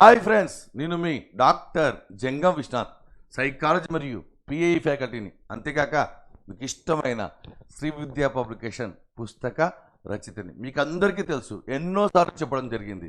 Hi friends నేను మీ doctor Jangam Vishwanath psychology మరియు పిఐ ఫ్యాకల్టీని. అంతేకాక మీకు ఇష్టమైన శ్రీ విద్యా పబ్లికేషన్ పుస్తక రచితని మీకు అందరికీ తెలుసు ఎన్నోసార్లు చెప్పడం జరిగింది.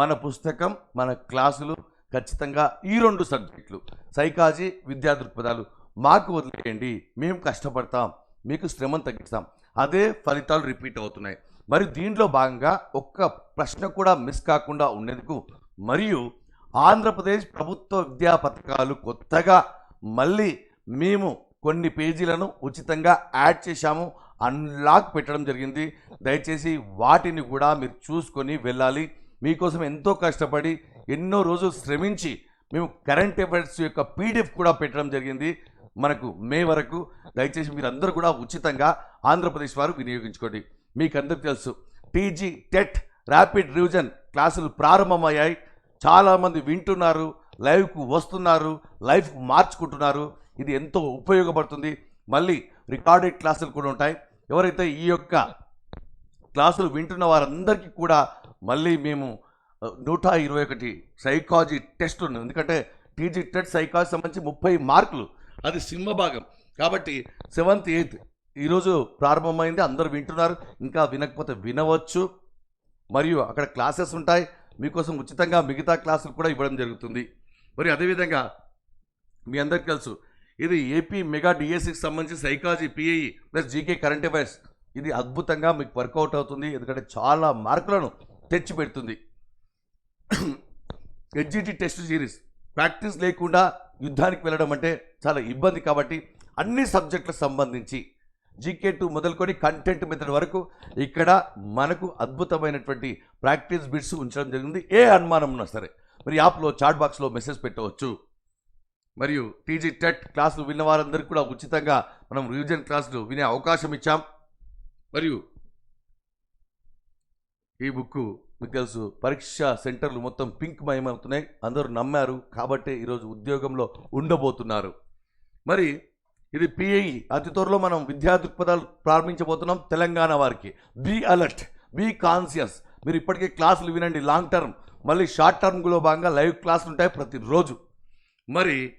మన పుస్తకం మన క్లాసులు ఖచ్చితంగా ఈ రెండు సబ్జెక్టులు సైకాలజీ విద్యా దృక్పథాలు మాకు వదిలేయండి. మేము కష్టపడతాం మీకు శ్రమం తగ్గిస్తాం. అదే ఫలితాలు రిపీట్ అవుతున్నాయి. మరి దీంట్లో భాగంగా ఒక్క ప్రశ్న కూడా మిస్ కాకుండా ఉండేందుకు మరియు ఆంధ్రప్రదేశ్ ప్రభుత్వ విద్యా పథకాలు కొత్తగా మళ్ళీ మేము కొన్ని పేజీలను ఉచితంగా యాడ్ చేశాము. అన్లాక్ పెట్టడం జరిగింది. దయచేసి వాటిని కూడా మీరు చూసుకొని వెళ్ళాలి. మీకోసం ఎంతో కష్టపడి ఎన్నో రోజులు శ్రమించి మేము కరెంట్ అఫైర్స్ యొక్క పీడిఎఫ్ కూడా పెట్టడం జరిగింది. మనకు మే వరకు దయచేసి మీరందరూ కూడా ఉచితంగా ఆంధ్రప్రదేశ్ వారు వినియోగించుకోండి. మీకు అందరికీ తెలుసు టీజీ టెట్ ర్యాపిడ్ రివిజన్ క్లాసులు ప్రారంభమయ్యాయి. చాలామంది వింటున్నారు లైవ్కు వస్తున్నారు లైఫ్కు మార్చుకుంటున్నారు. ఇది ఎంతో ఉపయోగపడుతుంది. మళ్ళీ రికార్డెడ్ క్లాసులు కూడా ఉంటాయి. ఎవరైతే ఈ యొక్క క్లాసులు వింటున్న వారందరికీ కూడా మళ్ళీ మేము నూట ఇరవై ఒకటి సైకాలజీ టెస్ట్ ఉంది. ఎందుకంటే టీజీ టెట్ సైకాలజీ సంబంధించి ముప్పై మార్కులు. అది సింహభాగం కాబట్టి సెవెంత్ ఎయిత్ ఈరోజు ప్రారంభమైంది. అందరూ వింటున్నారు. ఇంకా వినకపోతే వినవచ్చు. మరియు అక్కడ క్లాసెస్ ఉంటాయి. మీకోసం ఉచితంగా మిగతా క్లాసులు కూడా ఇవ్వడం జరుగుతుంది. మరి అదేవిధంగా మీ అందరికీ తెలుసు ఇది ఏపీ మెగా డిఎస్సికి సంబంధించి psychology PIE plus GK current affairs. ఇది అద్భుతంగా మీకు వర్కౌట్ అవుతుంది. ఎందుకంటే చాలా మార్కులను తెచ్చి పెడుతుంది. HGT test series. ప్రాక్టీస్ లేకుండా యుద్ధానికి వెళ్ళడం అంటే చాలా ఇబ్బంది కాబట్టి అన్ని సబ్జెక్టులకు సంబంధించి జీకే టూ మొదలుకొని కంటెంట్ మెథడ్ వరకు ఇక్కడ మనకు అద్భుతమైనటువంటి ప్రాక్టీస్ బిట్స్ ఉంచడం జరిగింది. ఏ అనుమానం ఉన్నా సరే. మరి యాప్లో చాట్ బాక్స్లో మెసేజ్ పెట్టవచ్చు. మరియు టీజీ టెట్ క్లాసులు విన్న వారందరికీ కూడా ఉచితంగా మనం రివిజన్ క్లాసులు వినే అవకాశం ఇచ్చాం. మరియు ఈ బుక్ మీకు తెలుసు పరీక్ష సెంటర్లు మొత్తం పింక్ మయమవుతున్నాయి. అందరూ నమ్మారు కాబట్టి ఈరోజు ఉద్యోగంలో ఉండబోతున్నారు. మరి ఇది పిఐ అతి త్వరలో మనం విద్యా దృక్పథాలు ప్రారంభించబోతున్నాం తెలంగాణ వారికి. బీ అలర్ట్ బీ కాన్షియస్ మీరు ఇప్పటికే క్లాసులు వినండి. లాంగ్ టర్మ్ మళ్ళీ షార్ట్ టర్మ్లో భాగంగా లైవ్ క్లాసులు ఉంటాయి ప్రతిరోజు. మరి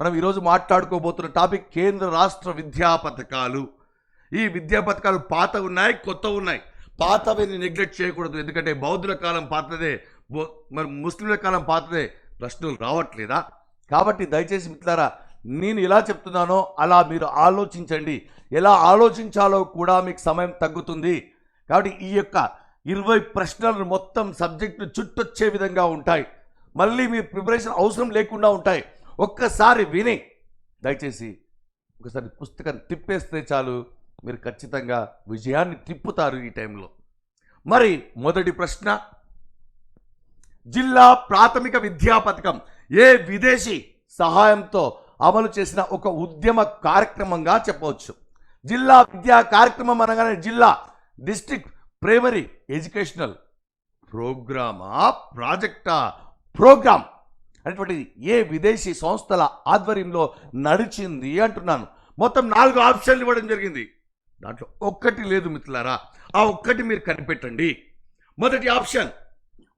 మనం ఈరోజు మాట్లాడుకోబోతున్న టాపిక్ కేంద్ర రాష్ట్ర విద్యా పథకాలు. ఈ విద్యా పథకాలు పాత ఉన్నాయి కొత్త ఉన్నాయి. పాతవి నెగ్లెక్ట్ చేయకూడదు. ఎందుకంటే బౌద్ధుల కాలం పాతదే. మరి ముస్లింల కాలం పాతదే. ప్రశ్నలు రావట్లేదా? కాబట్టి దయచేసి మిత్రులారా నేను ఎలా చెప్తున్నానో అలా మీరు ఆలోచించండి. ఎలా ఆలోచించాలో కూడా మీకు సమయం తగ్గుతుంది. కాబట్టి ఈ యొక్క ఇరవై ప్రశ్నలు మొత్తం సబ్జెక్టు చుట్టొచ్చే విధంగా ఉంటాయి. మళ్ళీ మీ ప్రిపరేషన్ అవసరం లేకుండా ఉంటాయి. ఒక్కసారి విని దయచేసి ఒకసారి పుస్తకం తిప్పేస్తే చాలు. మీరు ఖచ్చితంగా విజయాన్ని తిప్పుతారు ఈ టైంలో. మరి మొదటి ప్రశ్న. జిల్లా ప్రాథమిక విద్యా పథకం. ఏ విదేశీ సహాయంతో అమలు చేసిన ఒక ఉద్యమ కార్యక్రమంగా చెప్పవచ్చు. జిల్లా విద్యా కార్యక్రమం అనగానే జిల్లా డిస్ట్రిక్ట్ ప్రైమరీ ఎడ్యుకేషనల్ ప్రోగ్రామా? ప్రాజెక్టా? ప్రోగ్రామ్ అనేటువంటి ఏ విదేశీ సంస్థల ఆధ్వర్యంలో నడిచింది అంటున్నాను. మొత్తం నాలుగు ఆప్షన్లు ఇవ్వడం జరిగింది. దాంట్లో ఒక్కటి లేదు మిత్రులారా. ఆ ఒక్కటి మీరు కనిపెట్టండి. మొదటి ఆప్షన్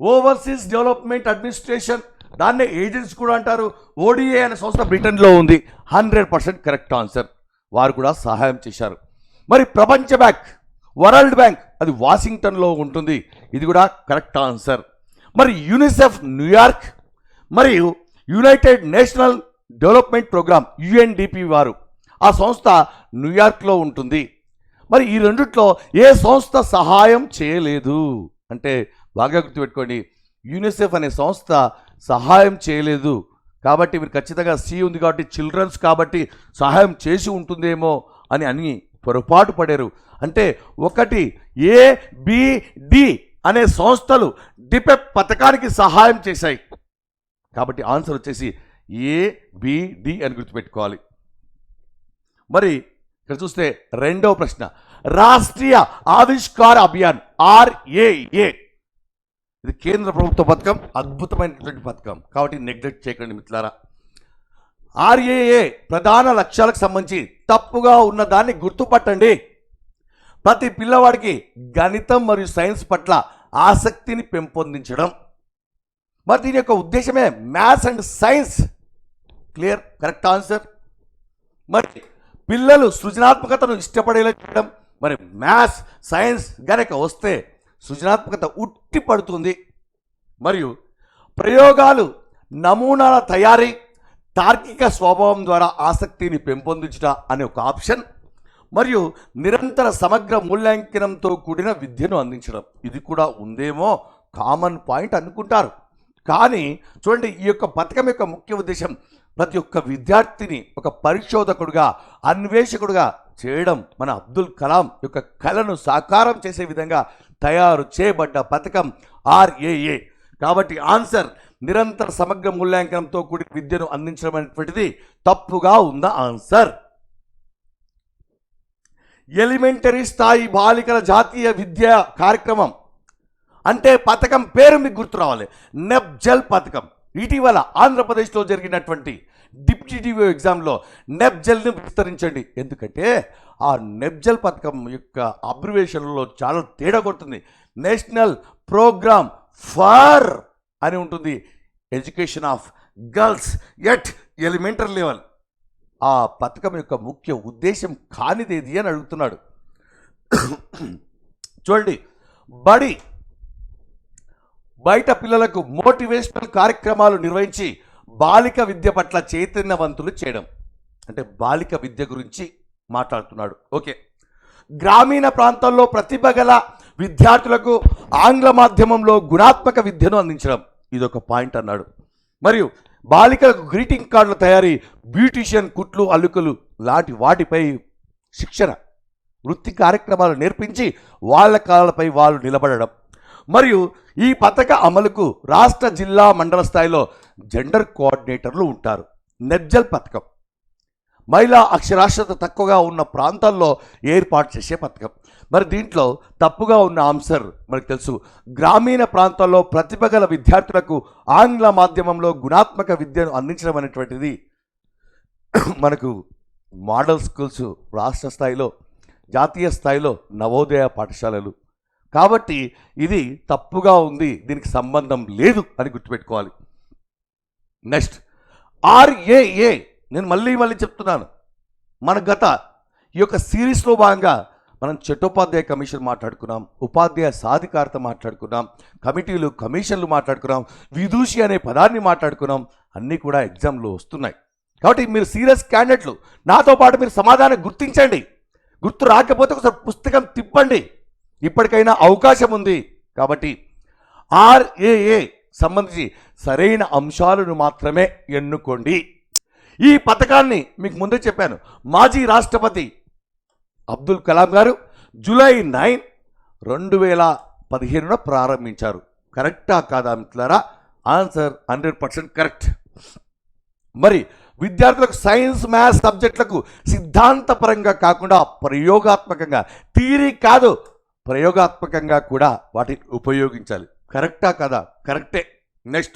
ఓవర్సీస్ డెవలప్మెంట్ అడ్మినిస్ట్రేషన్ దాన్నే ఏజెన్సీ కూడా అంటారు. ఓడిఏ అనే సంస్థ బ్రిటన్లో ఉంది. Hundred percent correct answer. వారు కూడా సహాయం చేశారు. మరి ప్రపంచ బ్యాంక్ వరల్డ్ బ్యాంక్ అది వాషింగ్టన్లో ఉంటుంది. ఇది కూడా కరెక్ట్ ఆన్సర్. మరి యూనిసెఫ్ న్యూయార్క్ మరియు United National Development Programme UNDP వారు. ఆ సంస్థ న్యూయార్క్లో ఉంటుంది. మరి ఈ రెండిట్లో ఏ సంస్థ సహాయం చేయలేదు? అంటే బాగా గుర్తుపెట్టుకోండి. యూనిసెఫ్ అనే సంస్థ సహాయం చేయలేదు. కాబట్టి మీరు ఖచ్చితంగా సి ఉంది కాబట్టి చిల్డ్రన్స్ కాబట్టి సహాయం చేసి ఉంటుందేమో అని అని పొరపాటు పడారు. అంటే ఒకటి ఏ అనే సంస్థలు డిపెప్ పథకానికి సహాయం చేశాయి. కాబట్టి ఆన్సర్ వచ్చేసి ఏ అని గుర్తుపెట్టుకోవాలి. మరి ఇక్కడ చూస్తే రెండవ ప్రశ్న. రాష్ట్రీయ ఆవిష్కార అభియాన్ ఆర్ఏఏ. ఇది కేంద్ర ప్రభుత్వ పథకం అద్భుతమైనటువంటి పథకం. కాబట్టి నెగ్లెక్ట్ చేయకండి మిత్రులారా. ఆర్ఏఏ ప్రధాన లక్ష్యాలకు సంబంధించి తప్పుగా ఉన్న దాన్ని గుర్తుపట్టండి. ప్రతి పిల్లవాడికి గణితం మరియు సైన్స్ పట్ల ఆసక్తిని పెంపొందించడం. మరి దీని యొక్క ఉద్దేశమే maths and science. Clear? Correct answer? మరి పిల్లలు సృజనాత్మకతను ఇష్టపడేలా చేయడం. మరి మ్యాథ్స్ సైన్స్ గనక వస్తే సృజనాత్మకత ఉట్టి పడుతుంది మరియు ప్రయోగాలు నమూనాల తయారీ తార్కిక స్వభావం ద్వారా ఆసక్తిని పెంపొందించుట అనే ఒక ఆప్షన్. మరియు నిరంతర సమగ్ర మూల్యాంకనంతో కూడిన విద్యను అందించడం. ఇది కూడా ఉందేమో కామన్ పాయింట్ అనుకుంటారు. కానీ చూడండి ఈ యొక్క పథకం యొక్క ముఖ్య ఉద్దేశం ప్రతి ఒక్క విద్యార్థిని ఒక పరిశోధకుడుగా అన్వేషకుడుగా చేయడం. మన అబ్దుల్ కలాం యొక్క కళను సాకారం చేసే విధంగా తయారు చేయబడ్డ పథకం ఆర్ఏఏ. కాబట్టి ఆన్సర్ నిరంతర సమగ్ర మూల్యాంకనంతో కూడి విద్యను అందించడం అనేటువంటిది తప్పుగా ఉందా? ఆన్సర్. ఎలిమెంటరీ స్థాయి బాలికల జాతీయ విద్యా కార్యక్రమం. అంటే పథకం పేరు మీకు గుర్తు రావాలి. నెబ్జల్ పథకం. ఇటీవల ఆంధ్రప్రదేశ్లో జరిగినటువంటి డిప్యూటీవీ ఎగ్జామ్లో నెబ్జల్ని విస్తరించండి. ఎందుకంటే ఆ నెబ్జల్ పథకం యొక్క అబ్రివేషన్లో చాలా తేడా కొడుతుంది. నేషనల్ ప్రోగ్రామ్ ఫార్ అని ఉంటుంది. Education of girls at elementary level. ఆ పథకం యొక్క ముఖ్య ఉద్దేశం కానిదేది అని అడుగుతున్నాడు. చూడండి. బడి. బయట పిల్లలకు మోటివేషనల్ కార్యక్రమాలు నిర్వహించి బాలిక విద్య పట్ల చైతన్యవంతులు చేయడం. అంటే బాలిక విద్య గురించి మాట్లాడుతున్నాడు. ఓకే. గ్రామీణ ప్రాంతాల్లో ప్రతిభ గల విద్యార్థులకు ఆంగ్ల మాధ్యమంలో గుణాత్మక విద్యను అందించడం. ఇదొక పాయింట్ అన్నాడు. మరియు బాలికలకు గ్రీటింగ్ కార్డుల తయారీ బ్యూటిషియన్ కుట్లు అల్లుకలు లాంటి వాటిపై శిక్షణ వృత్తి కార్యక్రమాలు నేర్పించి వాళ్ళ కాళ్ళపై వాళ్ళు నిలబడడం. మరియు ఈ పథక అమలుకు రాష్ట్ర జిల్లా మండల స్థాయిలో జెండర్ కోఆర్డినేటర్లు ఉంటారు. నెబ్జల్ పథకం. మహిళా అక్షరాస్యత తక్కువగా ఉన్న ప్రాంతాల్లో ఏర్పాటు చేసే పథకం. మరి దీంట్లో తప్పుగా ఉన్న ఆన్సర్ మనకు తెలుసు. గ్రామీణ ప్రాంతాల్లో ప్రతిభ గల విద్యార్థులకు ఆంగ్ల మాధ్యమంలో గుణాత్మక విద్యను అందించడం అనేటువంటిది మనకు మోడల్ స్కూల్స్ రాష్ట్ర స్థాయిలో జాతీయ స్థాయిలో నవోదయ పాఠశాలలు. కాబట్టి ఇది తప్పుగా ఉంది దీనికి సంబంధం లేదు అని గుర్తుపెట్టుకోవాలి. నెక్స్ట్. ఆర్ఏఏ. నేను మళ్ళీ మళ్ళీ చెప్తున్నాను. మన గత ఈ యొక్క సిరీస్లో భాగంగా మనం చట్టోపాధ్యాయ కమిషన్ మాట్లాడుకున్నాం ఉపాధ్యాయ సాధికారత మాట్లాడుకున్నాం కమిటీలు కమిషన్లు మాట్లాడుకున్నాం విదూషి అనే పదాన్ని మాట్లాడుకున్నాం అన్నీ కూడా ఎగ్జామ్లో వస్తున్నాయి. కాబట్టి మీరు సీరియస్ క్యాండిడేట్లు నాతో పాటు మీరు సమాధానం గుర్తించండి. గుర్తు రాకపోతే ఒకసారి పుస్తకం తిప్పండి. ఇప్పటికైనా అవకాశం ఉంది. కాబట్టి ఆర్ఏఏ సంబంధించి సరైన అంశాలను మాత్రమే ఎన్నుకోండి. ఈ పథకాన్ని మీకు ముందే చెప్పాను. మాజీ రాష్ట్రపతి అబ్దుల్ కలాం గారు జూలై నైన్ రెండు వేల పదిహేనున ప్రారంభించారు. కరెక్టా కాదా మిత్రులారా? Answer hundred percent correct. మరి విద్యార్థులకు సైన్స్ మ్యాథ్స్ సబ్జెక్టులకు సిద్ధాంతపరంగా కాకుండా ప్రయోగాత్మకంగా థీరీ కాదు ప్రయోగాత్మకంగా కూడా వాటిని ఉపయోగించాలి. కరెక్టా కదా? కరెక్టే. నెక్స్ట్.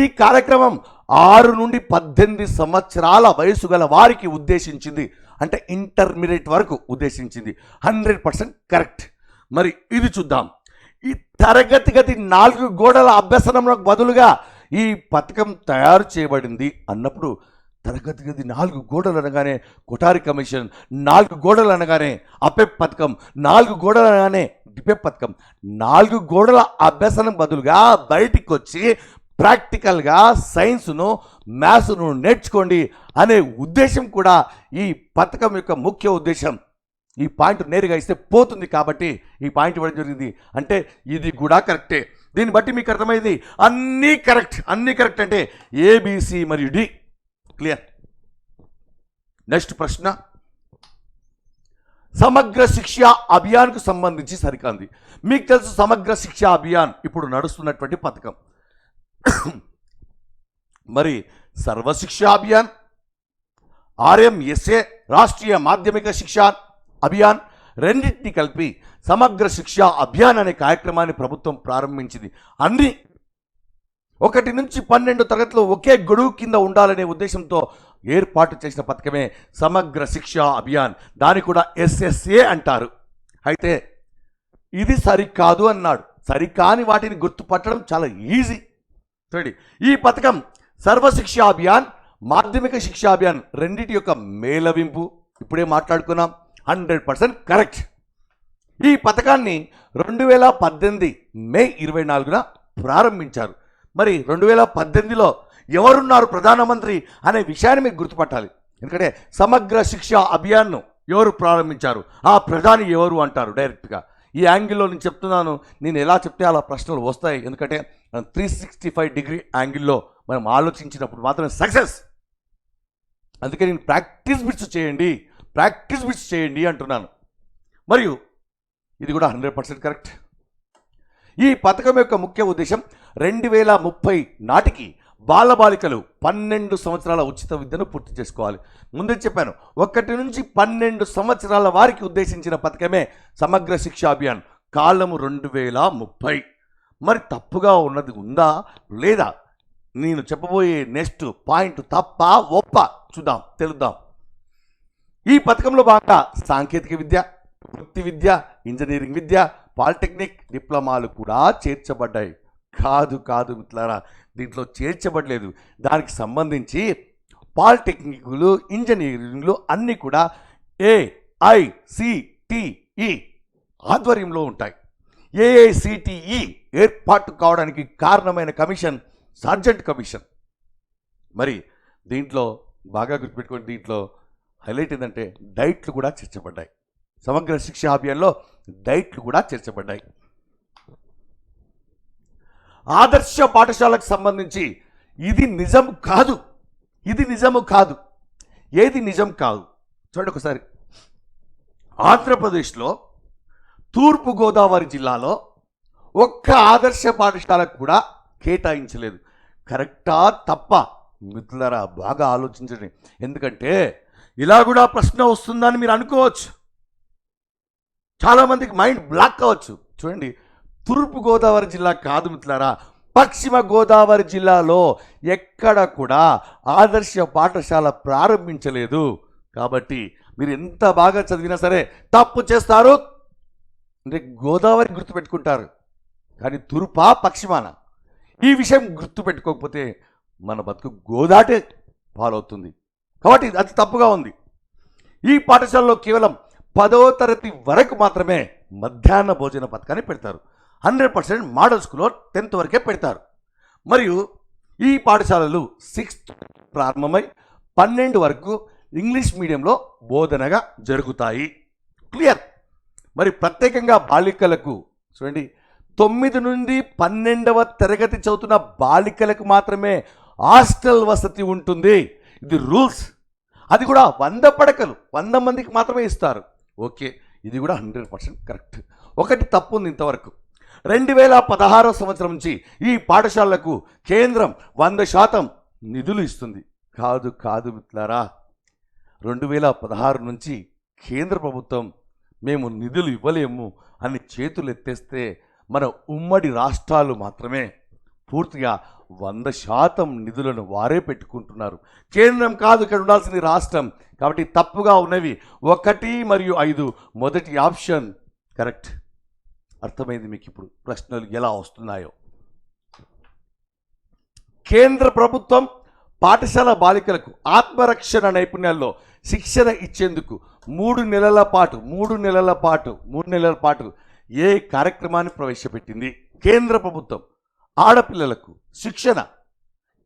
ఈ కార్యక్రమం ఆరు నుండి పద్దెనిమిది సంవత్సరాల వయసు గల వారికి ఉద్దేశించింది. అంటే ఇంటర్మీడియట్ వరకు ఉద్దేశించింది. Hundred percent correct. మరి ఇది చూద్దాం. ఈ తరగతి గది నాలుగు గోడల అభ్యసనంలో బదులుగా ఈ పథకం తయారు చేయబడింది అన్నప్పుడు తరగతి గది నాలుగు గోడలు అనగానే కొటారి కమిషన్ నాలుగు గోడలు అనగానే అపెప్ పథకం నాలుగు గోడలు అనగానే డిపే పథకం. నాలుగు గోడల అభ్యసనం బదులుగా బయటికి వచ్చి ప్రాక్టికల్గా సైన్స్ను మ్యాథ్స్ను నేర్చుకోండి అనే ఉద్దేశం కూడా ఈ పథకం యొక్క ముఖ్య ఉద్దేశం. ఈ పాయింట్ నేరుగా ఇస్తే పోతుంది కాబట్టి ఈ పాయింట్ ఇవ్వడం జరిగింది. అంటే ఇది కూడా కరెక్టే. దీన్ని బట్టి మీకు అర్థమైంది? అన్నీ కరెక్ట్. అన్నీ కరెక్ట్ అంటే ఏబిసి మరియు డి క్లియర్? నెక్స్ట్ ప్రశ్న. సమగ్ర శిక్ష అభియాన్కు సంబంధించి సరికాంది. మీకు తెలుసు సమగ్ర శిక్ష అభియాన్ ఇప్పుడు నడుస్తున్నటువంటి పథకం. మరి సర్వశిక్ష అభియాన్ ఆర్ఎంఎస్ఏ రాష్ట్రీయ మాధ్యమిక శిక్ష అభియాన్ రెండింటిని కలిపి సమగ్ర శిక్ష అభియాన్ అనే కార్యక్రమాన్ని ప్రభుత్వం ప్రారంభించింది. అన్ని ఒకటి నుంచి పన్నెండు తరగతిలో ఒకే గొడుగు కింద ఉండాలనే ఉద్దేశంతో ఏర్పాటు చేసిన పథకమే సమగ్ర శిక్ష అభియాన్. దాన్ని కూడా ఎస్ఎస్ఏ అంటారు. అయితే ఇది సరికాదు అన్నాడు. సరికాని వాటిని గుర్తుపట్టడం చాలా ఈజీ. చూడండి ఈ పథకం సర్వశిక్షా అభియాన్ మాధ్యమిక శిక్షా అభియాన్ రెండింటి యొక్క మేళవింపు. ఇప్పుడే మాట్లాడుకున్నాం. Hundred percent correct. ఈ పథకాన్ని రెండు వేల పద్దెనిమిది మే ఇరవై నాలుగున ప్రారంభించారు. మరి రెండు వేల పద్దెనిమిదిలో ఎవరున్నారు ప్రధానమంత్రి అనే విషయాన్ని మీకు గుర్తుపట్టాలి. ఎందుకంటే సమగ్ర శిక్ష అభియాన్ను ఎవరు ప్రారంభించారు? ఆ ప్రధాని ఎవరు అంటారు డైరెక్ట్గా? ఈ యాంగిల్లో నేను చెప్తున్నాను నేను ఎలా చెప్తే అలా ప్రశ్నలు వస్తాయి. ఎందుకంటే త్రీ సిక్స్టీ ఫైవ్ డిగ్రీ యాంగిల్లో మనం ఆలోచించినప్పుడు మాత్రమే సక్సెస్. అందుకే నేను ప్రాక్టీస్ బిట్స్ చేయండి ప్రాక్టీస్ బిట్స్ చేయండి అంటున్నాను. మరియు ఇది కూడా హండ్రెడ్ పర్సెంట్ కరెక్ట్. ఈ పథకం యొక్క ముఖ్య ఉద్దేశం రెండు వేల ముప్పై నాటికి బాలబాలికలు పన్నెండు సంవత్సరాల ఉచిత విద్యను పూర్తి చేసుకోవాలి. ముందే చెప్పాను ఒకటి నుంచి పన్నెండు సంవత్సరాల వారికి ఉద్దేశించిన పథకమే సమగ్ర శిక్షా అభియాన్. కాలము రెండు వేల ముప్పై. మరి తప్పుగా ఉన్నది ఉందా? లేదా? నేను చెప్పబోయే నెక్స్ట్ పాయింట్ తప్ప ఒప్ప. చూద్దాం తెలుద్దాం. ఈ పథకంలో బాగా సాంకేతిక విద్య వృత్తి విద్య ఇంజనీరింగ్ విద్య పాలిటెక్నిక్ డిప్లొమాలు కూడా చేర్చబడ్డాయి. కాదు కాదు మిత్రులారా దీంట్లో చేర్చబడలేదు. దానికి సంబంధించి పాలిటెక్నిక్లు ఇంజనీరింగ్లు అన్నీ కూడా ఏఐసిటిఈ ఆధ్వర్యంలో ఉంటాయి. ఏఐసిటిఈ ఏర్పాటు కావడానికి కారణమైన కమిషన్ సార్జెంట్ కమిషన్. మరి దీంట్లో బాగా గుర్తుపెట్టుకోండి దీంట్లో హైలైట్ ఏంటంటే డైట్లు కూడా చేర్చబడ్డాయి. సమగ్ర శిక్ష అభియాన్లో డైట్లు కూడా చేర్చబడ్డాయి. ఆదర్శ పాఠశాలకు సంబంధించి ఇది నిజం కాదు. ఇది నిజము కాదు. ఏది నిజం కాదు? చూడండి ఒకసారి. ఆంధ్రప్రదేశ్లో తూర్పు గోదావరి జిల్లాలో ఒక్క ఆదర్శ పాఠశాలకు కూడా కేటాయించలేదు. కరెక్టా తప్ప? మిత్రులరా బాగా ఆలోచించండి. ఎందుకంటే ఇలా కూడా ప్రశ్న వస్తుందని మీరు అనుకోవచ్చు. చాలామందికి మైండ్ బ్లాక్ అవ్వచ్చు చూడండి తూర్పుగోదావరి జిల్లా కాదు మిత్రులారా పశ్చిమ గోదావరి జిల్లాలో ఎక్కడ కూడా ఆదర్శ పాఠశాల ప్రారంభించలేదు. కాబట్టి మీరు ఎంత బాగా చదివినా సరే తప్పు చేస్తారు. అంటే గోదావరి గుర్తుపెట్టుకుంటారు. కానీ తూర్పా పశ్చిమాన ఈ విషయం గుర్తుపెట్టుకోకపోతే మన బతుకు గోదాటే పాలవుతుంది. కాబట్టి అది తప్పుగా ఉంది. ఈ పాఠశాలలో కేవలం పదో తరగతి వరకు మాత్రమే మధ్యాహ్న భోజన పథకాన్ని పెడతారు. హండ్రెడ్ పర్సెంట్ మోడల్ స్కూల్లో టెన్త్ వరకే పెడతారు. మరియు ఈ పాఠశాలలు సిక్స్త్ ప్రారంభమై పన్నెండు వరకు ఇంగ్లీష్ మీడియంలో బోధనగా జరుగుతాయి. క్లియర్? మరి ప్రత్యేకంగా బాలికలకు చూడండి తొమ్మిది నుండి పన్నెండవ తరగతి చదువుతున్న బాలికలకు మాత్రమే హాస్టల్ వసతి ఉంటుంది. ఇది రూల్స్. అది కూడా వంద పడకలు వంద మందికి మాత్రమే ఇస్తారు. ఓకే ఇది కూడా హండ్రెడ్ పర్సెంట్ కరెక్ట్. ఒకటి తప్పు ఉంది ఇంతవరకు. రెండు వేల పదహారో సంవత్సరం నుంచి ఈ పాఠశాలలకు కేంద్రం వంద శాతం నిధులు ఇస్తుంది. కాదు కాదు మిత్రులారా. రెండు వేల పదహారు నుంచి కేంద్ర ప్రభుత్వం మేము నిధులు ఇవ్వలేము అని చేతులు ఎత్తేస్తే మన ఉమ్మడి రాష్ట్రాలు మాత్రమే పూర్తిగా వంద శాతం నిధులను వారే పెట్టుకుంటున్నారు. కేంద్రం కాదు ఇక్కడ ఉండాల్సింది రాష్ట్రం. కాబట్టి తప్పుగా ఉన్నవి ఒకటి మరియు ఐదు. మొదటి ఆప్షన్ కరెక్ట్. అర్థమైంది మీకు ఇప్పుడు ప్రశ్నలు ఎలా వస్తున్నాయో. కేంద్ర ప్రభుత్వం పాఠశాల బాలికలకు ఆత్మరక్షణ నైపుణ్యాల్లో శిక్షణ ఇచ్చేందుకు మూడు నెలల పాటు మూడు నెలల పాటు మూడు నెలల పాటు ఏ కార్యక్రమాన్ని ప్రవేశపెట్టింది? కేంద్ర ప్రభుత్వం ఆడపిల్లలకు శిక్షణ.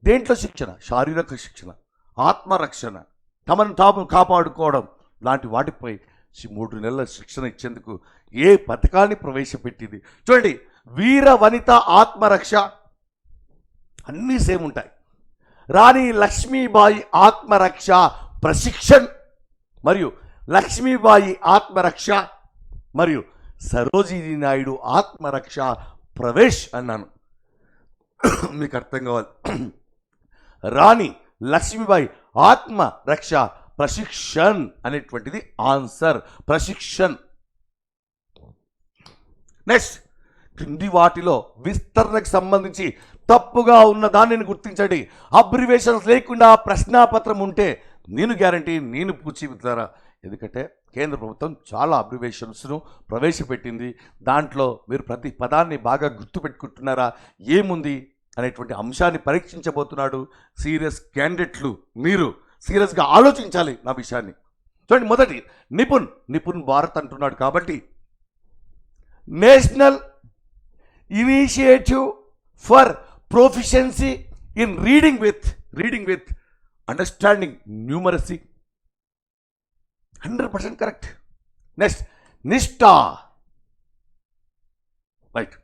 దేంట్లో శిక్షణ? శారీరక శిక్షణ. ఆత్మరక్షణ. తమను తాము కాపాడుకోవడం లాంటి వాటిపై మూడు నెలల శిక్షణ ఇచ్చేందుకు ఏ పథకాన్ని ప్రవేశపెట్టింది? చూడండి వీర వనిత ఆత్మరక్ష అన్నీ సేమ్ ఉంటాయి. రాణి లక్ష్మీబాయి ఆత్మరక్ష ప్రశిక్షణ్ మరియు లక్ష్మీబాయి ఆత్మరక్ష మరియు సరోజినీ నాయుడు ఆత్మరక్ష ప్రవేశ్ అన్నాను. మీకు అర్థం కావాలి. రాణి లక్ష్మీబాయి ఆత్మ రక్ష ప్రశిక్షణ్ అనేటువంటిది ఆన్సర్. ప్రశిక్షణ్. నెక్స్ట్ క్రింది వాటిలో విస్తరణకు సంబంధించి తప్పుగా ఉన్న దానిని గుర్తించండి. అబ్రివేషన్స్ లేకుండా ప్రశ్నాపత్రం ఉంటే నేను గ్యారంటీ నేను పూచిపుతారా ఎందుకంటే కేంద్ర ప్రభుత్వం చాలా అబ్రివేషన్స్ను ప్రవేశపెట్టింది. దాంట్లో మీరు ప్రతి పదాన్ని బాగా గుర్తుపెట్టుకుంటున్నారా? ఏముంది? అనేటువంటి అంశాన్ని పరీక్షించబోతున్నాడు సీరియస్ క్యాండిడేట్లు మీరు. సీరియస్గా ఆలోచించాలి నా విషయాన్ని. చూడండి మొదటి నిపుణ్ నిపుణ్ భారత్ అంటున్నాడు కాబట్టి national initiative for proficiency in reading with reading with understanding numeracy. Hundred percent correct. Next Nishtha right.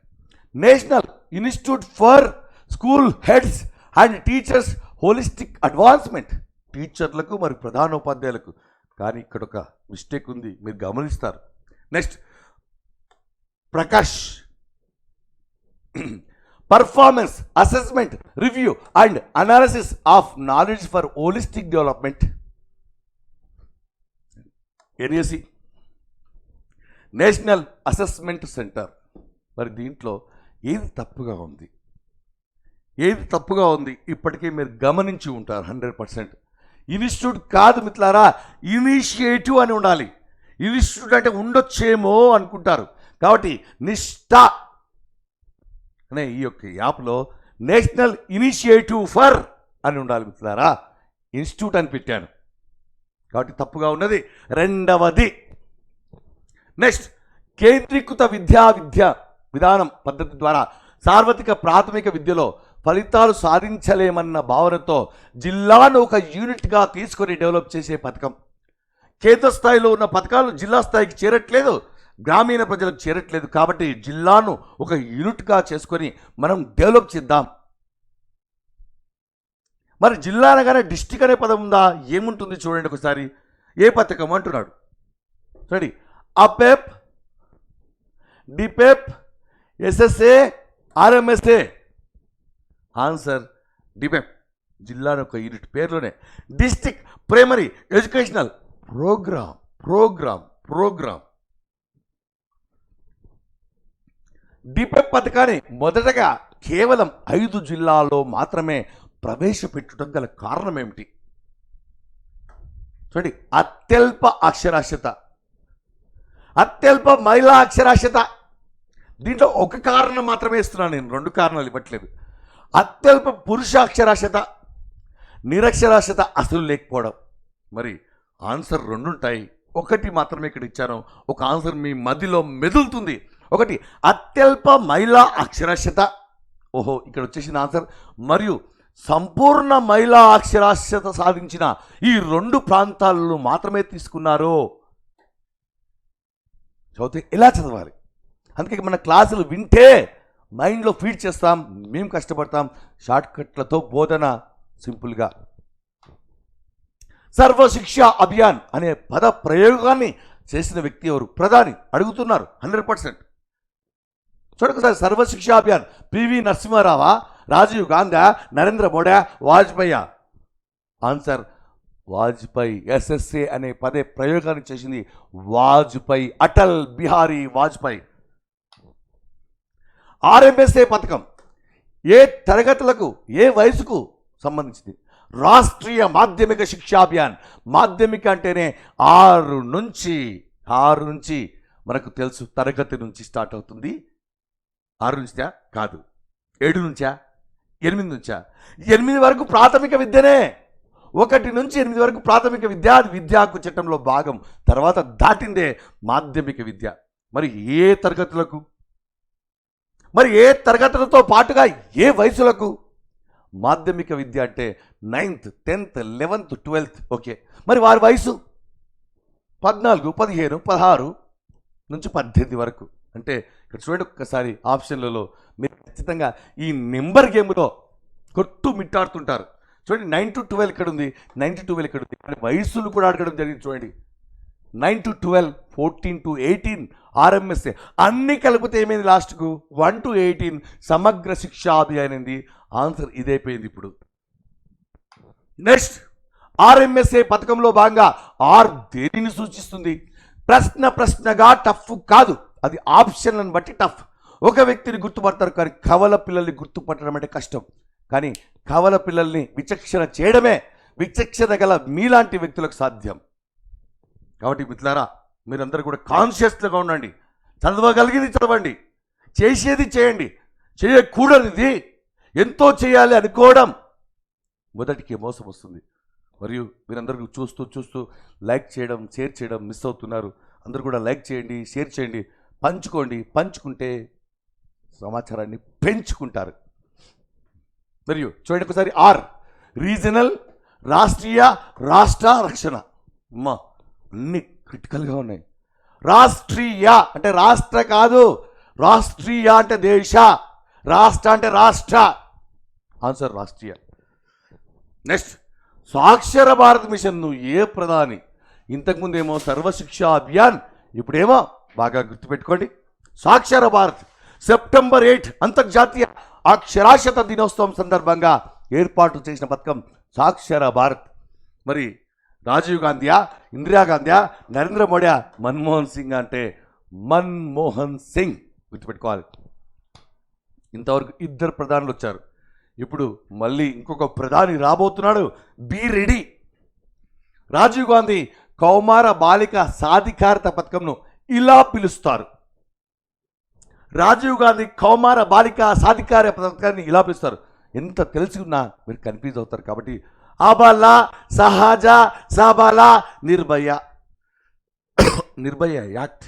National institute for school heads and teachers holistic advancement. టీచర్లకు మరి ప్రధానోపాధ్యాయులకు. కానీ ఇక్కడ ఒక మిస్టేక్ ఉంది మీరు గమనిస్తారు. Next Prakash. Performance assessment review and analysis of knowledge for holistic development. NAC. National assessment centre. మరి దీంట్లో ఏది తప్పుగా ఉంది? ఏది తప్పుగా ఉంది? ఇప్పటికే మీరు గమనించి ఉంటారు హండ్రెడ్ పర్సెంట్. ఇన్స్టిట్యూట్ కాదు మిత్రులారా ఇనిషియేటివ్ అని ఉండాలి. ఇన్స్టిట్యూట్ అంటే ఉండొచ్చేమో అనుకుంటారు. కాబట్టి నిష్ఠ అనే ఈ యొక్క యాప్లో నేషనల్ ఇనిషియేటివ్ ఫర్ అని ఉండాలి మిత్రులారా. ఇన్స్టిట్యూట్ అని పెట్టాను. కాబట్టి తప్పుగా ఉన్నది. రెండవది నెక్స్ట్ కేంద్రీకృత విద్యా విద్య విధానం పద్ధతి ద్వారా సార్వత్రిక ప్రాథమిక విద్యలో ఫలితాలు సాధించలేమన్న భావనతో జిల్లాను ఒక యూనిట్గా తీసుకొని డెవలప్ చేసే పథకం. కేంద్ర స్థాయిలో ఉన్న పథకాలు జిల్లా స్థాయికి చేరట్లేదు గ్రామీణ ప్రజలకు చేరట్లేదు. కాబట్టి జిల్లాను ఒక యూనిట్గా చేసుకొని మనం డెవలప్ చేద్దాం. మరి జిల్లా అనగానే డిస్టిక్ అనే పదం ఉందా? ఏముంటుంది చూడండి ఒకసారి. ఏ పథకం అంటున్నాడు. చూడండి. APPEP DPEP SSA RMSA answer DPEP జిల్లాను ఒక unit పేర్లోనే. District primary educational programme programme programme. DPEP పథకాన్ని మొదటగా కేవలం ఐదు జిల్లాల్లో మాత్రమే ప్రవేశపెట్టడం గల కారణం ఏమిటి చూడండి అత్యల్ప అక్షరాస్యత. అత్యల్ప మహిళా అక్షరాస్యత. దీంట్లో ఒక కారణం మాత్రమే ఇస్తున్నాను నేను రెండు కారణాలు ఇవ్వట్లేదు. అత్యల్ప పురుష అక్షరాస్యత నిరక్షరాస్యత అసలు లేకపోవడం. మరి ఆన్సర్ రెండు ఉంటాయి ఒకటి మాత్రమే ఇక్కడ ఇచ్చాను. ఒక ఆన్సర్ మీ మదిలో మెదులుతుంది. ఒకటి అత్యల్ప మహిళా అక్షరాస్యత. ఓహో ఇక్కడ వచ్చేసిన ఆన్సర్. మరియు సంపూర్ణ మహిళా అక్షరాస్యత సాధించిన ఈ రెండు ప్రాంతాలను మాత్రమే తీసుకున్నారు. చదివితే ఎలా చదవాలి? అందుకే మన క్లాసులు వింటే మైండ్లో ఫీడ్ చేస్తాం మేము కష్టపడతాం. షార్ట్కట్లతో బోధన సింపుల్గా. సర్వశిక్ష అభియాన్ అనే పద ప్రయోగాన్ని చేసిన వ్యక్తి ఎవరు? ప్రధాని అడుగుతున్నారు హండ్రెడ్ పర్సెంట్. చూడక sir Sarva Shiksha Abhiyan. P V నరసింహారావా Rajiv Gandhi Narendra Modi Vajpayee. Answer Vajpayee SSA అనే పదే ప్రయోగాన్ని చేసింది వాజ్పేయి అటల్ బిహారీ వాజ్పేయి. ఆర్ఎంఎస్ఏ పథకం ఏ తరగతులకు ఏ వయసుకు సంబంధించింది? రాష్ట్రీయ మాధ్యమిక శిక్షాభియాన్. మాధ్యమిక అంటేనే ఆరు నుంచి ఆరు నుంచి మనకు తెలుసు తరగతి నుంచి స్టార్ట్ అవుతుంది. ఆరు నుంచా? కాదు. ఏడు నుంచా? ఎనిమిది నుంచా? ఎనిమిది వరకు ప్రాథమిక విద్యనే. ఒకటి నుంచి ఎనిమిది వరకు ప్రాథమిక విద్య విద్యా విద్యాకు చట్టంలో భాగం. తర్వాత దాటిందే మాధ్యమిక విద్య. మరి ఏ తరగతులకు? మరి ఏ తరగతులతో పాటుగా ఏ వయసులకు? మాధ్యమిక విద్య అంటే ninth tenth eleventh twelfth okay. మరి వారి వయసు? పద్నాలుగు పదిహేను పదహారు నుంచి పద్దెనిమిది వరకు. అంటే ఇక్కడ చూడండి ఒక్కసారి ఆప్షన్లలో మీరు ఖచ్చితంగా ఈ నెంబర్ గేమ్లో కొట్టు మిట్టాడుతుంటారు. చూడండి నైన్ టు ట్వెల్వ్ ఇక్కడ ఉంది నైన్ టు ట్వెల్వ్ ఇక్కడ ఉంది వయసులు కూడా అడగడం జరిగింది చూడండి. Nine to twelve fourteen to eighteen RMSA అన్నీ కలిపితే ఏమైంది లాస్ట్కు? వన్ టు ఎయిటీన్ సమగ్ర శిక్షా అభియానింది. ఆన్సర్ ఇదైపోయింది ఇప్పుడు. నెక్స్ట్ ఆర్ఎంఎస్ఏ పథకంలో భాగంగా ఆర్ దేనిని సూచిస్తుంది? ప్రశ్న ప్రశ్నగా టఫ్ కాదు. అది ఆప్షన్లను బట్టి టఫ్. ఒక వ్యక్తిని గుర్తుపడతారు కానీ కవల పిల్లల్ని గుర్తుపట్టడం అంటే కష్టం. కానీ కవల పిల్లల్ని విచక్షణ చేయడమే విచక్షణ గల మీలాంటి వ్యక్తులకు సాధ్యం. కాబట్టి మిత్రులారా మీరందరూ కూడా కాన్షియస్గా ఉండండి. చదవగలిగింది చదవండి. చేసేది చేయండి. చేయకూడనిది ఎంతో చేయాలి అనుకోవడం మొదటికి మోసం వస్తుంది. మరియు మీరందరూ చూస్తూ చూస్తూ లైక్ చేయడం షేర్ చేయడం మిస్ అవుతున్నారు. అందరూ కూడా లైక్ చేయండి షేర్ చేయండి. పంచుకోండి. పంచుకుంటే సమాచారాన్ని పెంచుకుంటారు. మరియు చూడండి ఒకసారి ఆర్. రీజనల్ రాష్ట్రీయ రాష్ట్ర రక్షణ. అమ్మా. అన్ని క్రిటికల్గా ఉన్నాయి. రాష్ట్రీయ అంటే రాష్ట్ర కాదు రాష్ట్రీయ అంటే దేశ రాష్ట్ర అంటే రాష్ట్ర. Answer Rashtriya. Next Saakshar Bharat mission నువ్వు ఏ ప్రధాని ఇంతకుముందేమో సర్వశిక్ష అభియాన్ ఇప్పుడేమో బాగా గుర్తుపెట్టుకోండి. సాక్షర భారత్ సెప్టెంబర్ ఎయిట్ అంతర్జాతీయ అక్షరాస్యత దినోత్సవం సందర్భంగా ఏర్పాటు చేసిన పథకం సాక్షర భారత్. మరి రాజీవ్ గాంధీయా ఇందిరాగాంధీయా నరేంద్ర మోడీయా మన్మోహన్ సింగ్ అంటే మన్మోహన్ సింగ్ గుర్తుపెట్టుకోవాలి. ఇంతవరకు ఇద్దరు ప్రధానులు వచ్చారు. ఇప్పుడు మళ్ళీ ఇంకొక ప్రధాని రాబోతున్నాడు. బీ రెడీ రాజీవ్ గాంధీ కౌమార బాలిక సాధికారత పథకంను ఇలా పిలుస్తారు. రాజీవ్ గాంధీ కౌమార బాలిక సాధికార పథకాన్ని ఇలా పిలుస్తారు. ఎంత తెలిసి ఉన్నా మీరు కన్ఫ్యూజ్ అవుతారు కాబట్టి అబల సహజ సబల నిర్భయ. నిర్భయ యాక్ట్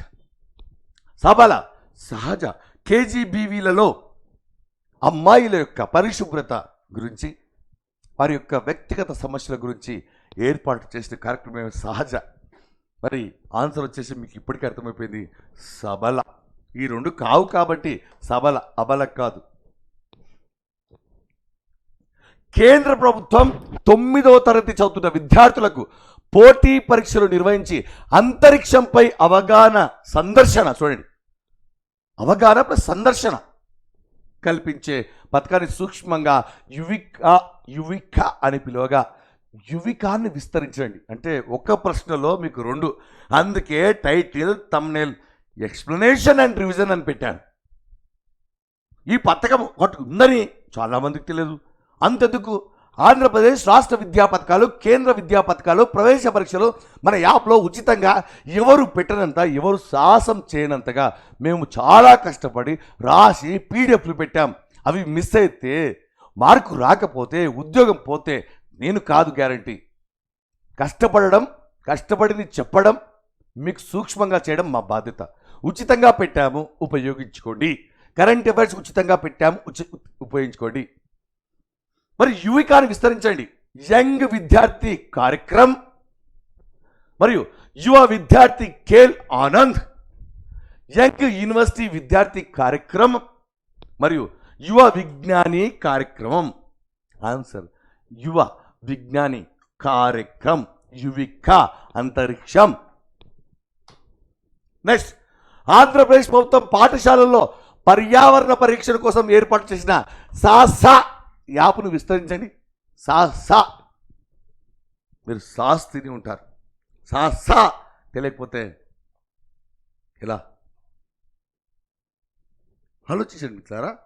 సబల సహజ కేజీబీవీలలో అమ్మాయిల యొక్క పరిశుభ్రత గురించి వారి యొక్క వ్యక్తిగత సమస్యల గురించి ఏర్పాటు చేసిన కార్యక్రమం సహజ. మరి ఆన్సర్ వచ్చేసి మీకు ఇప్పటికీ అర్థమైపోయింది. సబల. ఈ రెండు కావు కాబట్టి సబల అబల కాదు. కేంద్ర ప్రభుత్వం తొమ్మిదవ తరగతి చదువుతున్న విద్యార్థులకు పోటీ పరీక్షలు నిర్వహించి అంతరిక్షంపై అవగాహన సందర్శన చూడండి. అవగాహన ప్లస్ సందర్శన కల్పించే పథకాన్ని సూక్ష్మంగా యువిక యువిక అని పిలువగా యువికాన్ని విస్తరించండి. అంటే ఒక ప్రశ్నలో మీకు రెండు. అందుకే title thumbnail explanation and revision అని పెట్టాను. ఈ పథకం ఒకటి ఉందని చాలామందికి తెలియదు. అంతెందుకు? ఆంధ్రప్రదేశ్ రాష్ట్ర విద్యా పథకాలు కేంద్ర విద్యా పథకాలు ప్రవేశ పరీక్షలు మన యాప్లో ఉచితంగా ఎవరు పెట్టనంత ఎవరు సాహసం చేయనంతగా మేము చాలా కష్టపడి రాసి పీడిఎఫ్లు పెట్టాం. అవి మిస్ అయితే మార్కు రాకపోతే ఉద్యోగం పోతే నేను కాదు గ్యారంటీ. కష్టపడడం కష్టపడింది చెప్పడం మీకు సూక్ష్మంగా చేయడం మా బాధ్యత. ఉచితంగా పెట్టాము ఉపయోగించుకోండి. కరెంట్ అఫైర్స్ ఉచితంగా పెట్టాము ఉచి ఉపయోగించుకోండి. మరి యువికాను విస్తరించండి. యంగ్ విద్యార్థి కార్యక్రమం. మరియు యువ విద్యార్థి కేల్ ఆనంద్. యంగ్ యూనివర్సిటీ విద్యార్థి కార్యక్రమం. మరియు యువ విజ్ఞాని కార్యక్రమం. ఆన్సర్ యువ విజ్ఞాని కార్యక్రమం యువిక అంతరిక్షం. నెక్స్ట్ ఆంధ్రప్రదేశ్ ప్రభుత్వం పాఠశాలల్లో పర్యావరణ పరీక్షల కోసం ఏర్పాటు చేసిన సాసా యాప్ను విస్తరించండి. సాసా మీరు సాస్ తిని ఉంటారు. సాసా తెలియకపోతే ఎలా? ఆలోచించండి మిత్రులారా.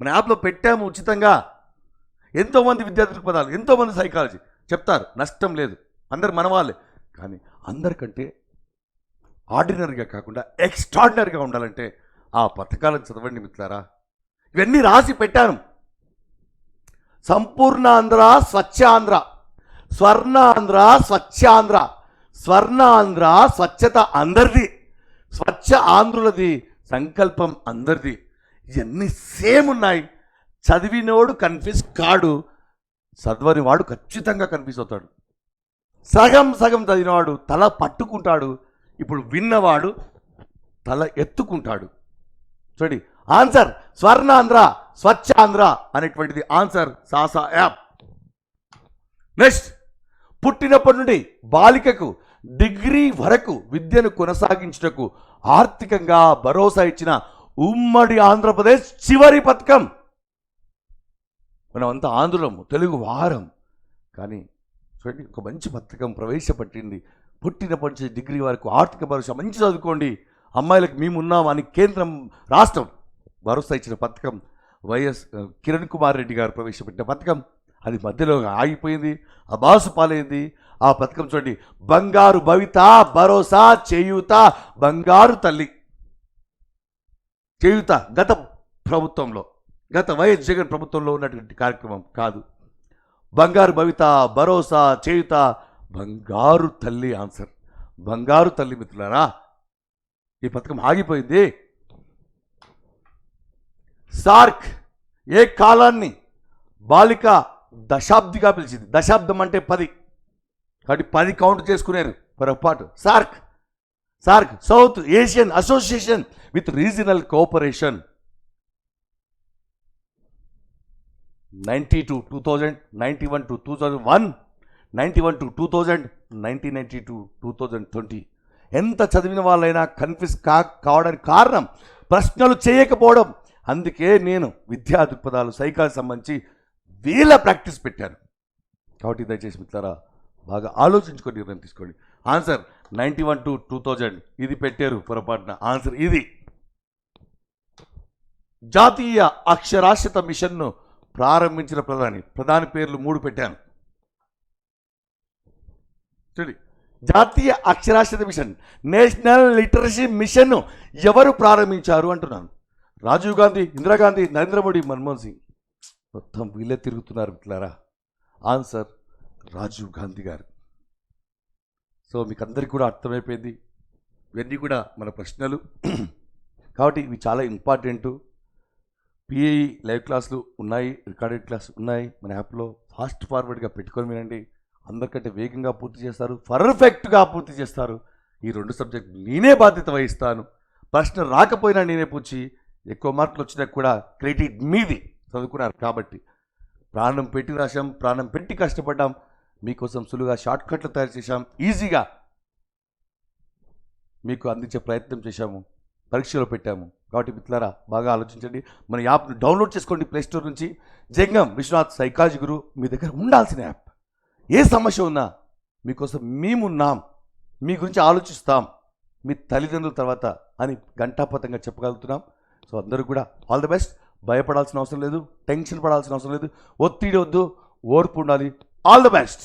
మన యాప్లో పెట్టాము ఉచితంగా ఎంతోమంది విద్యార్థులకు పదాలు ఎంతోమంది సైకాలజీ చెప్తారు. నష్టం లేదు. అందరు మనవాళ్ళే కానీ అందరికంటే ఆర్డినరీగా కాకుండా ఎక్స్ట్రాడినరీగా ఉండాలంటే ఆ పథకాలను చదవండి మిత్రులారా. ఇవన్నీ రాసి పెట్టాను. సంపూర్ణాంధ్ర స్వచ్ఛాంధ్ర. స్వర్ణాంధ్ర స్వచ్ఛాంధ్ర. స్వర్ణాంధ్ర స్వచ్ఛత అందరిది. స్వచ్ఛ ఆంధ్రులది సంకల్పం అందరిది. ఇవన్నీ సేమ్ ఉన్నాయి. చదివినోడు కన్ఫ్యూజ్ కాడు. చదవని వాడు ఖచ్చితంగా కన్ఫ్యూజ్ అవుతాడు. సగం సగం చదివినవాడు తల పట్టుకుంటాడు. ఇప్పుడు విన్నవాడు తల ఎత్తుకుంటాడు. చూడండి ఆన్సర్ స్వర్ణాంధ్ర స్వచ్ఛాంధ్ర అనేటువంటిది ఆన్సర్ సాసా యాప్. నెక్స్ట్ పుట్టినప్పటి నుండి బాలికకు డిగ్రీ వరకు విద్యను కొనసాగించుటకు ఆర్థికంగా భరోసా ఇచ్చిన ఉమ్మడి ఆంధ్రప్రదేశ్ చివరి పథకం. మనమంతా ఆంధ్రులము తెలుగు వారం. కానీ చూడండి ఒక మంచి పథకం ప్రవేశపెట్టింది. పుట్టినప్పటి నుంచి డిగ్రీ వరకు ఆర్థిక భరోసా మంచి చదువుకోండి. అమ్మాయిలకు మేము ఉన్నాం అని కేంద్రం రాష్ట్రం భరోసా ఇచ్చిన పథకం వైఎస్ కిరణ్ కుమార్ రెడ్డి గారు ప్రవేశపెట్టిన పథకం అది మధ్యలో ఆగిపోయింది అబాసు పాలైంది. ఆ పథకం చూడండి బంగారు భవిత భరోసా చేయూత బంగారు తల్లి చేయూత గత ప్రభుత్వంలో గత వైఎస్ జగన్ ప్రభుత్వంలో ఉన్నటువంటి కార్యక్రమం కాదు. బంగారు భవిత భరోసా చేయుత బంగారు తల్లి ఆన్సర్. బంగారు తల్లి మిత్రులారా ఈ పథకం ఆగిపోయింది. సార్క్ ఏ కాలాన్ని బాలిక దశాబ్దిగా పిలిచింది? దశాబ్దం అంటే పది. కాబట్టి పది కౌంట్ చేసుకునేరు. పొరపాటు. SAARC. SAARC. South Asian association with regional cooperation. Ninety to two thousand ninety one to two thousand one ninety one to two thousand nineteen ninety two two thousand twenty. ఎంత చదివిన వాళ్ళైనా కన్ఫ్యూజ్ కా కావడానికి కారణం ప్రశ్నలు చేయకపోవడం. అందుకే నేను విద్యా దృక్పథాలు సైకాలజీ సంబంధించి వేల ప్రాక్టీస్ పెట్టాను. కాబట్టి దయచేసి మిత్రారా బాగా ఆలోచించుకొని నిర్ణయం తీసుకోండి. Answer ninety one to two thousand. ఇది పెట్టారు పొరపాటున. ఆన్సర్ ఇది. జాతీయ అక్షరాస్యత మిషన్ను ప్రారంభించిన ప్రధాని. ప్రధాని పేర్లు మూడు పెట్టాను. చూడండి. జాతీయ అక్షరాస్యత మిషన్ నేషనల్ లిటరసీ మిషన్ ఎవరు ప్రారంభించారు అంటున్నాను. రాజీవ్ గాంధీ ఇందిరాగాంధీ నరేంద్ర మోడీ మన్మోహన్ సింగ్. మొత్తం వీళ్ళే తిరుగుతున్నారు మిత్రులారా. ఆన్సర్ రాజీవ్ గాంధీ గారు. సో మీకు అందరికీ కూడా అర్థమైపోయింది. ఇవన్నీ కూడా మన ప్రశ్నలు. కాబట్టి ఇవి చాలా ఇంపార్టెంట్. పిఏఈ లైవ్ క్లాసులు ఉన్నాయి రికార్డెడ్ క్లాస్ ఉన్నాయి. మన యాప్లో ఫాస్ట్ ఫార్వర్డ్గా పెట్టుకొని వినండి. అందరికంటే వేగంగా పూర్తి చేస్తారు. పర్ఫెక్ట్గా పూర్తి చేస్తారు. ఈ రెండు సబ్జెక్ట్ నేనే బాధ్యత వహిస్తాను. ప్రశ్న రాకపోయినా నేనే పూచి ఎక్కువ మార్కులు వచ్చినా కూడా క్రెడిట్ మీది చదువుకున్నారు. కాబట్టి ప్రాణం పెట్టి రాశాం ప్రాణం పెట్టి కష్టపడ్డాం. మీకోసం సులువుగా షార్ట్ కట్లు తయారు చేశాం. ఈజీగా మీకు అందించే ప్రయత్నం చేశాము. పరీక్షలో పెట్టాము. కాబట్టి మిత్రులారా బాగా ఆలోచించండి. మన యాప్ను డౌన్లోడ్ చేసుకోండి ప్లేస్టోర్ నుంచి. జంగం విశ్వనాథ్ సైకాలజీ గురు మీ దగ్గర ఉండాల్సిన యాప్. ఏ సమస్య ఉన్నా మీకోసం మేమున్నాం. మీ గురించి ఆలోచిస్తాం. మీ తల్లిదండ్రుల తర్వాత అని గంటాపతంగా చెప్పగలుగుతున్నాం. సో అందరూ కూడా ఆల్ ది బెస్ట్ భయపడాల్సిన అవసరం లేదు టెన్షన్ పడాల్సిన అవసరం లేదు. ఒత్తిడి వద్దు ఓర్పు ఉండాలి. All the best